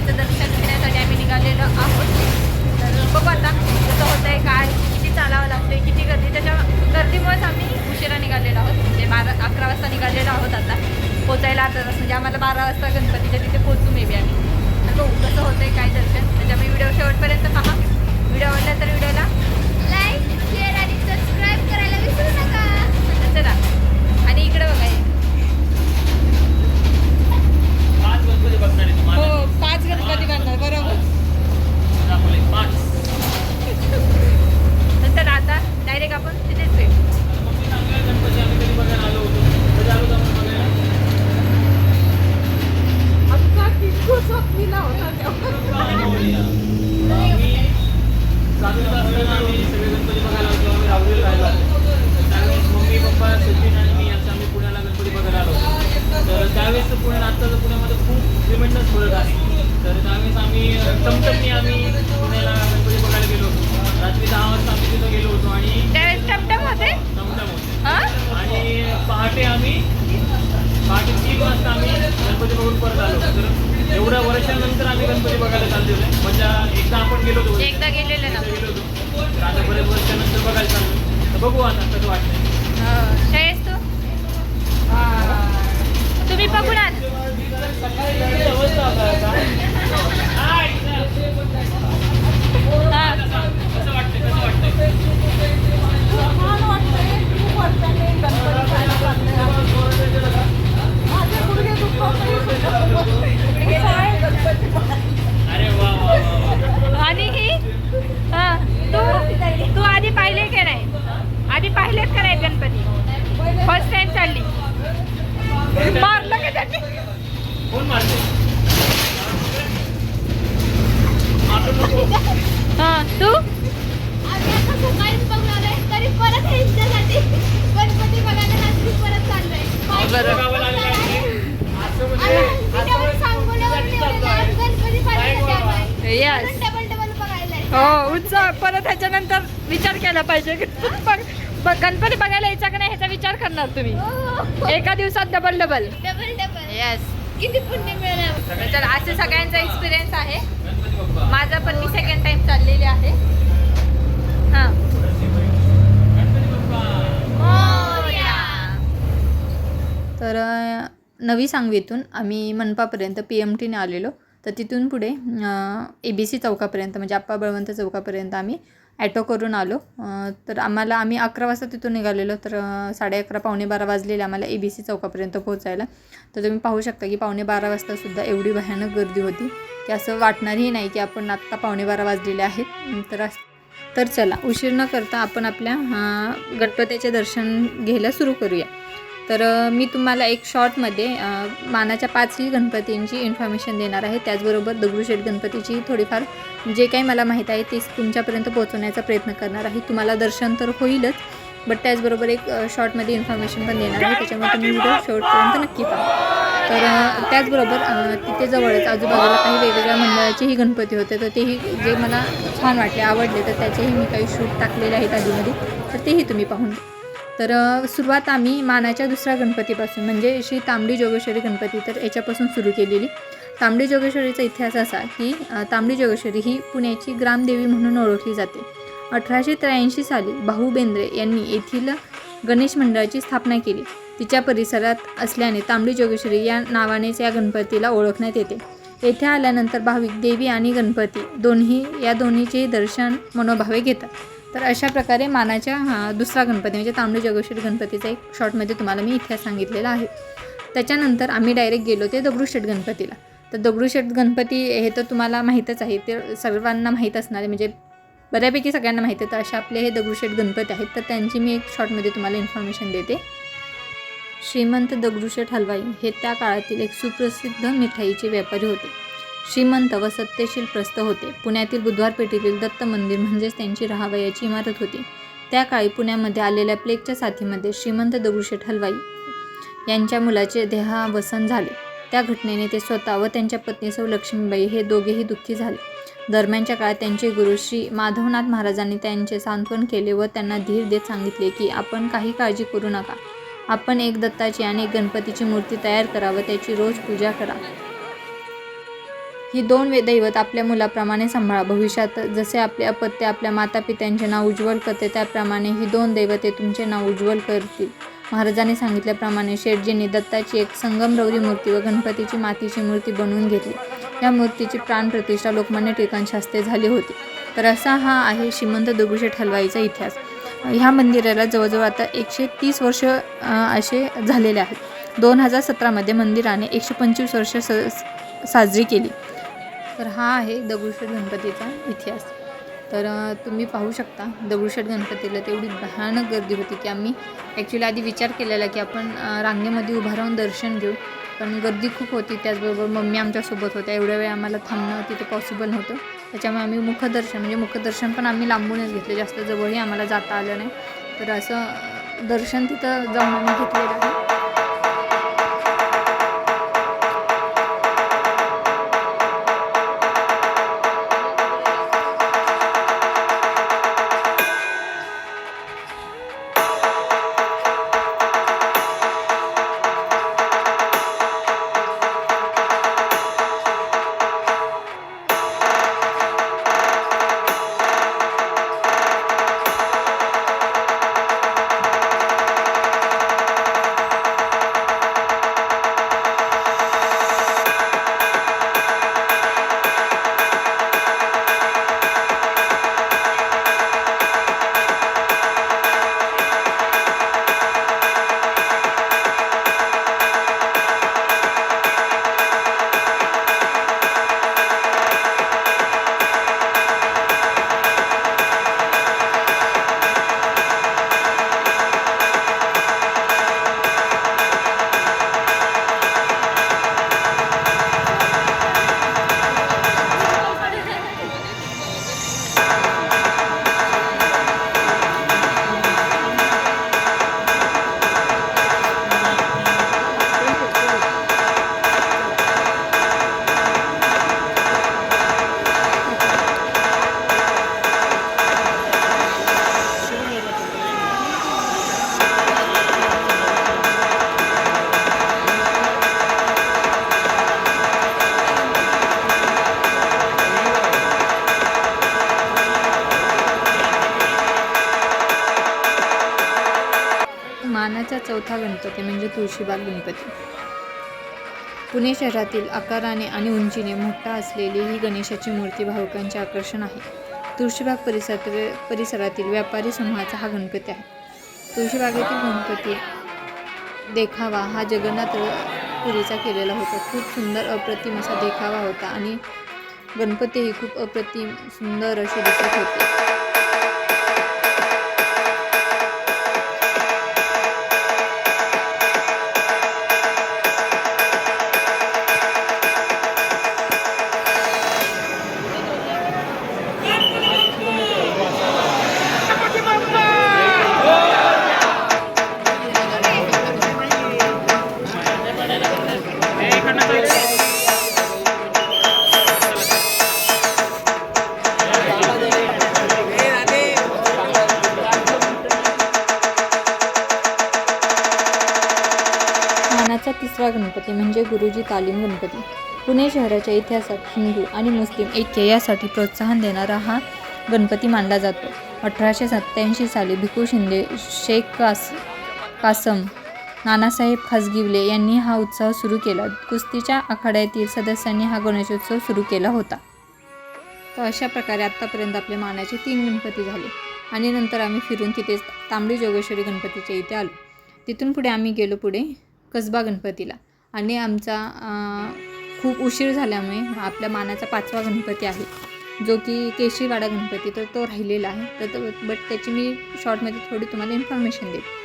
महादेवाचं दर्शन घेण्यासाठी आम्ही निघालेलो आहोत. तर बघू आता कसं होतं आहे काय किती चालावं लागतं किती गर्दी त्याच्या गर्दीमुळेच आम्ही उशिरा निघालेलो आहोत. म्हणजे बारा अकरा वाजता निघालेलो आहोत आता. पोचायला आता म्हणजे आम्हाला बारा वाजता गणपतीच्या तिथे पोचू मेबी आम्ही. तर बघू कसं होतं आहे काय दर्शन. त्याच्यामुळे व्हिडिओ शेवटपर्यंत पहा. व्हिडिओ आवडला तर व्हिडिओला गणपती बनणार बरोबर. दाखवले पाच तर चला आता डायरेक्ट आपण तिथेच भेट आता मग मी सांगूया गणपती आम्ही कधी बघायला आलो होतो कधी आलो होतो आपण बघायला आम्ही सातवीत असताना आम्ही सगळे गणपती बघायला होतो आम्ही राहुरीला राहिलो होतो. त्यावेळेस मम्मी पप्पा सचिन आणि मी असं आम्ही पुण्याला गणपती बघायला आलो होतो तर त्यावेळेस पुण्यात आत्ताचं पुण्यामध्ये खूप ट्रिमेंडस फरक आहे तर त्यावेळेस आम्ही टमटमनी आम्ही पुण्याला गणपती बघायला गेलो होतो रात्री दहा वाजता आम्ही तिथं गेलो होतो आणि त्यावेळेस टमटम होते टमटम होते हा आणि पहाटे आम्ही पहाटे तीन वाजता आम्ही गणपती बघून परत आलो. तर एवढ्या वर्षानंतर आम्ही गणपती बघायला चाललेलो आहे म्हणजे एकदा आपण गेलो होतो. एकदा गेलेले ना. गेलो होतो. तर आता बरेच वर्षानंतर बघायला चाललो तर बघू आता कसं वाटतंय. शाळेस तू? तुम्ही बघून आहात सकाळी अवस्था होता हा. कसं वाटतंय कसं वाटतंय अरे वा वा वा वा आणि ही हा तू तू आधी पाहिले की नाही आधी पाहिलेत का नाही गणपती फर्स्ट टाइम चालली मारलं का त्यांनी कोण मारते मारून नको हा तू आम्ही आता सकाळीच बघून आलोय तरी परत ह्यांच्यासाठी गणपती बघायला रात्री परत चाललोय बरं. गावाला आलेलं आहे. असं म्हणजे आणि असं तिच्यावर सांगोल्यावर ठेवलेलं आहे. गणपती पाहायला आलोय Yes. डबल डबल बघायला हो उत्साह परत ह्याच्यानंतर विचार केला पाहिजे. गणपती बघायला यायचा का नाही ह्याचा विचार करणार तुम्ही. हो एका दिवसात double double double double yes किती पुण्य मिळणार तर असे सगळ्यांचा एक्सपिरियन्स आहे. माझा पण मी सेकंड टाइम चाललेली आहे. हा. गणपती बाप्पा तर नवी सांगवीतून आम्ही मनपापर्यंत पी एम टीने आलेलो. तर तिथून पुढे ए बी सी चौकापर्यंत म्हणजे आप्पा बळवंत चौकापर्यंत आम्ही ॲटो करून आलो. तर आम्हाला आम्ही अकरा वाजता तिथून निघालेलो तर साडे अकरा पावणे बारा वाजलेले आम्हाला ए बी सी चौकापर्यंत पोहोचायला. तर तुम्ही पाहू शकता की पावणे बारा वाजतासुद्धा एवढी भयानक गर्दी होती की असं वाटणारही नाही की आपण आत्ता पावणे बारा वाजलेले आहेत. तर तर चला उशीर न करता आपण आपल्या गणपतीचे दर्शन घ्यायला सुरू करूया. तर मी तुम्हाला एक शॉर्टमध्ये मानाच्या पाचही गणपतींची इन्फॉर्मेशन देणार आहे. त्याचबरोबर दगडूशेठ गणपतीची थोडीफार जे काही मला माहीत आहे ते तुमच्यापर्यंत पोहोचवण्याचा प्रयत्न करणार आहे. तुम्हाला दर्शन तर होईलच बट त्याचबरोबर एक शॉर्टमध्ये इन्फॉर्मेशन पण देणार आहे. त्याच्यामुळे तुम्ही व्हिडिओ शेवटपर्यंत नक्की पहा. तर त्याचबरोबर तिथे जवळच आजूबाजूला काही वेगवेगळ्या मंडळाचेही गणपती होते. तर तेही जे मला छान वाटले आवडले तर त्याचेही मी काही शूट टाकलेले आहेत आधीमध्ये. तर तेही तुम्ही पाहून द्या तर सुरुवात आम्ही मानाच्या दुसऱ्या गणपतीपासून म्हणजे श्री तांबडी जोगेश्वरी गणपती तर याच्यापासून सुरू केलेली. तांबडी जोगेश्वरीचा इतिहास असा की तांबडी जोगेश्वरी ही पुण्याची ग्रामदेवी म्हणून ओळखली जाते. अठराशे त्र्याऐंशी साली भाऊ बेंद्रे यांनी येथील गणेश मंडळाची स्थापना केली. तिच्या परिसरात असल्याने तांबडी जोगेश्वरी या नावानेच या गणपतीला ओळखण्यात येते. येथे आल्यानंतर भाविक देवी आणि गणपती दोन्ही या दोन्हीचेही दर्शन मनोभावे घेतात. तर अशा प्रकारे मानाच्या हा, दुसरा गणपती म्हणजे तांबडी जोगेश्वरी गणपतीचा एक शॉर्टमध्ये तुम्हाला मी इतिहास सांगितलेला आहे. त्याच्यानंतर आम्ही डायरेक्ट गेलो ते दगडूशेठ गणपतीला. तर दगडूशेठ गणपती हे तर तुम्हाला माहीतच आहे ते सर्वांना माहीत असणारे म्हणजे बऱ्यापैकी सगळ्यांना माहीत आहे. तर असे आपले हे दगडूशेठ गणपती आहेत तर त्यांची मी एक शॉर्टमध्ये तुम्हाला इन्फॉर्मेशन देते. श्रीमंत दगडूशेठ हलवाई हे त्या काळातील एक सुप्रसिद्ध मिठाईचे व्यापारी होते. श्रीमंत व सत्यशील प्रस्थ होते. पुण्यातील बुधवार पेठेतील दत्त मंदिर म्हणजेच त्यांची राहावयाची इमारत होती. त्या काळी पुण्यामध्ये आलेल्या प्लेगच्या साथीमध्ये श्रीमंत दगडूशेठ हलवाई यांच्या मुलाचे देहावसन झाले. त्या घटनेने ते स्वतः व त्यांच्या पत्नी सौ लक्ष्मीबाई हे दोघेही दुःखी झाले. दरम्यानच्या काळात त्यांचे गुरु श्री माधवनाथ महाराजांनी त्यांचे सांत्वन केले व त्यांना धीर देत सांगितले की आपण काही काळजी करू नका. आपण एक दत्ताची आणि एक गणपतीची मूर्ती तयार करा व त्याची रोज पूजा करा. ही दोन वे दैवत आपल्या मुलाप्रमाणे सांभाळा. भविष्यात जसे आपले अपत्य आपल्या मातापित्यांचे नाव उज्ज्वल करते त्याप्रमाणे ही दोन दैवते तुमचे नाव उज्ज्वल करतील. महाराजांनी सांगितल्याप्रमाणे शेठजींनी दत्ताची एक संगमरवरी मूर्ती व गणपतीची मातीची मूर्ती बनवून घेतली. या मूर्तीची प्राणप्रतिष्ठा लोकमान्य टिळकांच्या झाली होती. तर असा हा आहे श्रीमंत दगडूशेठ हलवाईचा इतिहास. ह्या मंदिराला जवळजवळ आता एकशे तीस वर्ष असे झालेले आहेत. दोन हजार सतरामध्ये मंदिराने एकशे पंचवीस वर्ष स साजरी केली. तर हा आहे दगडूशेठ गणपतीचा इतिहास. तर तुम्ही पाहू शकता दगडूशेठ गणपतीला तेवढी भयानक गर्दी होती की आम्ही ॲक्च्युली आधी विचार केलेला की आपण रांगेमध्ये उभा राहून दर्शन घेऊ. पण गर्दी खूप होती त्याचबरोबर मम्मी आमच्यासोबत होत्या. एवढ्या वेळ आम्हाला थांबणं तिथे पॉसिबल नव्हतं. त्याच्यामुळे आम्ही मुखदर्शन म्हणजे मुखदर्शन पण आम्ही लांबूनच घेतले. जास्त जवळही आम्हाला जाता आलं नाही. तर असं दर्शन तिथं जाऊन आम्ही घेतलेलं आहे. मानाचा चौथा गणपती म्हणजे तुळशीबाग गणपती. पुणे शहरातील आकाराने आणि उंचीने मोठा असलेली ही गणेशाची मूर्ती भाविकांचे आकर्षण आहे. तुळशीबाग परिसरात परिसरातील व्यापारी समूहाचा हा गणपती आहे. तुळशीबागेतील गणपती देखावा हा जगन्नाथ पुरीचा केलेला होता. खूप सुंदर अप्रतिम असा देखावा होता आणि गणपतीही खूप अप्रतिम सुंदर असे दिसत होते. म्हणजे गुरुजी तालीम गणपती. पुणे शहराच्या इतिहासात हिंदू आणि मुस्लिम ऐक्य यासाठी प्रोत्साहन देणारा हा गणपती मानला जातो. अठराशे सत्त्याऐंशी साली भिकू शिंदे शेख कास कासम नानासाहेब खासगिवले यांनी हा उत्सव सुरू केला. कुस्तीच्या आखाड्यातील सदस्यांनी हा गणेशोत्सव सुरू केला होता. तर अशा प्रकारे आत्तापर्यंत आपले मानाचे तीन गणपती झाले आणि नंतर आम्ही फिरून तिथेच तांबडी जोगेश्वरी गणपतीच्या इथे आलो. तिथून पुढे आम्ही गेलो पुढे कसबा गणपतीला. आणि आमचा खूप उशीर झाल्यामुळे आपल्या मानाचा पाचवा गणपती आहे. जो की केशरीवाडा गणपती तर तो राहिलेला आहे. तर तो बट त्याची मी शॉर्टमध्ये थोडी तुम्हाला इन्फॉर्मेशन देते.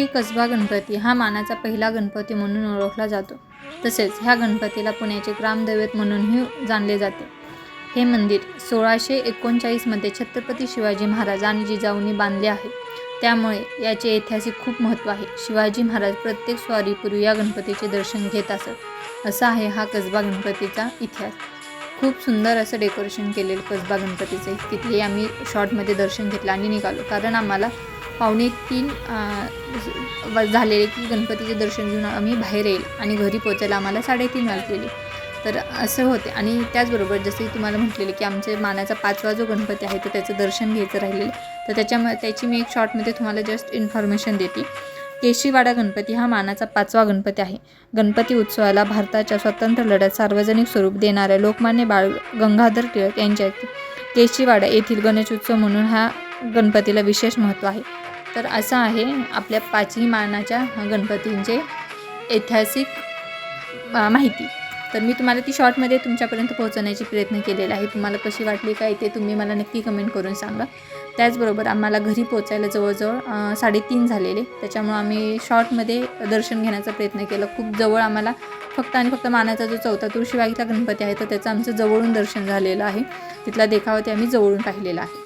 श्री कसबा गणपती हा मानाचा पहिला गणपती म्हणून ओळखला जातो. तसेच ह्या गणपतीला पुण्याचे ग्रामदैवत म्हणूनही जाणले जाते. हे मंदिर सोळाशे एकोणचाळीसमध्ये छत्रपती शिवाजी महाराज आणि जिजाऊंनी बांधले आहे. त्यामुळे याचे ऐतिहासिक खूप महत्त्व आहे. शिवाजी महाराज प्रत्येक स्वारीपूर्वी या गणपतीचे दर्शन घेत असत. असा आहे हा कसबा गणपतीचा इतिहास. खूप सुंदर असं डेकोरेशन केलेलं कसबा गणपतीचं. तिथले आम्ही शॉर्टमध्ये दर्शन घेतलं आणि निघालो. कारण आम्हाला पावणे तीन व- झालेले की गणपतीचे दर्शन घेऊन आम्ही बाहेर येईल आणि घरी पोचायला आम्हाला साडेतीन वाजलेले. तर असं होते. आणि त्याचबरोबर जसे तुम्हाला म्हटलेलं की आमचे मानाचा पाचवा जो गणपती आहे तर त्याचं दर्शन घ्यायचं राहिलेलं. तर त्याच्यामुळे त्याची मी एक शॉर्टमध्ये तुम्हाला जस्ट इन्फॉर्मेशन देते. केशीवाडा गणपती हा मानाचा पाचवा गणपती आहे. गणपती उत्सवाला भारताच्या स्वातंत्र्य लढ्यात सार्वजनिक स्वरूप देणाऱ्या लोकमान्य बाळ गंगाधर टिळक यांच्या केशीवाडा येथील गणेशोत्सव म्हणून हा गणपतीला विशेष महत्त्व आहे. तर असं आहे आपल्या पाचही मानाच्या गणपतींचे ऐतिहासिक माहिती. तर मी तुम्हाला ती शॉर्टमध्ये तुमच्यापर्यंत पोहोचवण्याची प्रयत्न केलेला आहे. तुम्हाला कशी वाटली काय ते तुम्ही मला नक्की कमेंट करून सांगा. त्याचबरोबर आम्हाला घरी पोचायला जवळजवळ साडेतीन झालेले. त्याच्यामुळं आम्ही शॉर्टमध्ये दर्शन घेण्याचा प्रयत्न केला. खूप जवळ आम्हाला फक्त आणि फक्त मानाचा जो चौथा तुळशीबागीचा गणपती आहे तर त्याचं आमचं जवळून दर्शन झालेलं आहे. तिथला देखावा ते आम्ही जवळून पाहिलेला आहे.